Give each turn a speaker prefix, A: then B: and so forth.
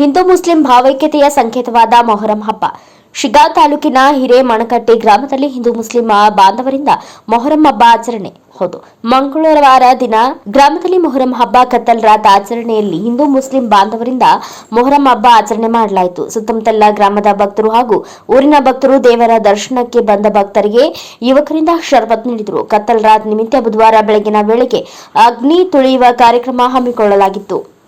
A: Hindu Muslim ಭಾವೈಕ್ಯತೆಯ ಸಂಕೇತವಾದ ಮೊಹರಂ ಹಬ್ಬ. ಶಿಗಾ ತಾಲೂಕಿನ ಹಿರೇಮಣಕಟ್ಟೆ ಗ್ರಾಮದಲ್ಲಿ ಹಿಂದೂ ಮುಸ್ಲಿಂ ಬಾಂಧವರಿಂದ ಮೊಹರಂ ಹಬ್ಬ ಆಚರಣೆ ಹೌದು. ಮಂಗಳವಾರ ದಿನ ಗ್ರಾಮದಲ್ಲಿ ಮೊಹರಂ ಹಬ್ಬ ಕತ್ತಲ್ ರಾತ್ ಆಚರಣೆಯಲ್ಲಿ ಹಿಂದೂ ಮುಸ್ಲಿಂ ಬಾಂಧವರಿಂದ ಮೊಹರಂ ಹಬ್ಬ ಆಚರಣೆ ಮಾಡಲಾಯಿತು. ಸುತ್ತಮುತ್ತಲ ಗ್ರಾಮದ ಭಕ್ತರು ಹಾಗೂ ಊರಿನ ಭಕ್ತರು ದೇವರ ದರ್ಶನಕ್ಕೆ ಬಂದ ಭಕ್ತರಿಗೆ ಯುವಕರಿಂದ ಶರಬತ್ ನೀಡಿದರು. ಕತ್ತಲ್ ರಾತ್ ನಿಮಿತ್ತ ಬುಧವಾರ ಬೆಳಗಿನ ವೇಳೆಗೆ ಅಗ್ನಿ ತುಳಿಯುವ ಕಾರ್ಯಕ್ರಮ ಹಮ್ಮಿಕೊಳ್ಳಲಾಗಿತ್ತು.